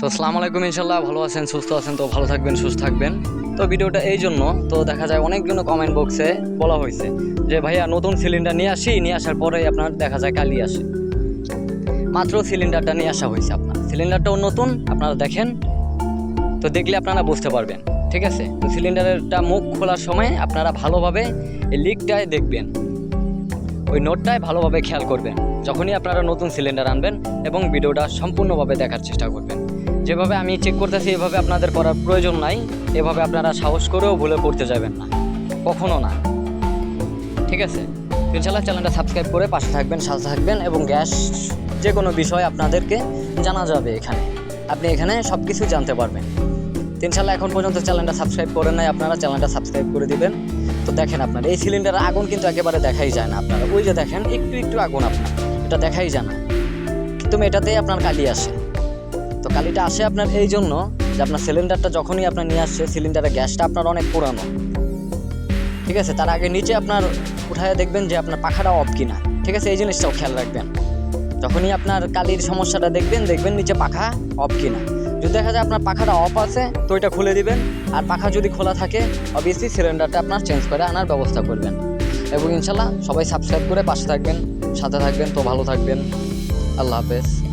তো আসসালামু আলাইকুম ইনশাল্লাহ ভালো আছেন, সুস্থ আছেন, তো ভালো থাকবেন, সুস্থ থাকবেন। তো ভিডিওটা এই জন্য, তো দেখা যায় অনেকগুলো কমেন্ট বক্সে বলা হয়েছে যে, ভাইয়া, নতুন সিলিন্ডার নিয়ে আসি। নিয়ে আসার পরে আপনার দেখা যায় কালি আসে। মাত্র সিলিন্ডারটা নিয়ে আসা হয়েছে আপনার। সিলিন্ডারটাও নতুন, আপনারা দেখেন, তো দেখলে আপনারা বুঝতে পারবেন, ঠিক আছে? তো সিলিন্ডারেরটা মুখ খোলার সময় আপনারা ভালোভাবে এই লিকটায় দেখবেন। ওই নোটটায় ভালোভাবে খেয়াল করবেন, যখনই আপনারা নতুন সিলিন্ডার আনবেন এবং ভিডিওটা সম্পূর্ণভাবে দেখার চেষ্টা করবেন। যেভাবে আমি চেক করতেছি, এভাবে আপনাদের করার প্রয়োজন নাই। এভাবে আপনারা সাহস করেও ভুলে করতে যাবেন না। কখনো না। ঠিক আছে? ইনশাল্লাহ চ্যানেলটা সাবস্ক্রাইব করে পাশে থাকবেন, সাথে থাকবেন এবং গ্যাস যে কোনো বিষয় আপনাদেরকে জানা যাবে এখানে। আপনি এখানে সব কিছু জানতে পারবেন। ইনশাল্লাহ এখন পর্যন্ত চ্যানেলটা সাবস্ক্রাইব করেন নাই, আপনারা চ্যানেলটা সাবস্ক্রাইব করে দিবেন। তো দেখেন আপনার, এই সিলিন্ডারের আগুন কিন্তু একেবারে দেখাই যায় না আপনারা। ওই যে দেখেন, একটু একটু আগুন আপনার। এটা দেখাই যায় না। কিন্তু এটাতেই আপনার কালি আসে। তো কালিটা আসে আপনার এই জন্য যে আপনার সিলিন্ডারটা যখনই আপনার নিয়ে আসছে সিলিন্ডারের গ্যাসটা আপনার অনেক পুরানো। ঠিক আছে? তার আগে নিচে আপনার উঠায় দেখবেন যে আপনার পাখাটা অফ কিনা। ঠিক আছে? এই জিনিসটাও খেয়াল রাখবেন। যখনই আপনার কালির সমস্যাটা দেখবেন দেখবেন নিচে পাখা অফ কিনা। যদি দেখা যায় আপনার পাখাটা অফ আছে, তো এটা খুলে দিবেন। আর পাখা যদি খোলা থাকে অবভিয়াসলি সিলিন্ডারটা আপনার চেঞ্জ করে আনার ব্যবস্থা করবেন। এবং ইনশাল্লাহ সবাই সাবস্ক্রাইব করে পাশে থাকবেন, সাথে থাকবেন, তো ভালো থাকবেন। আল্লাহ হাফেজ।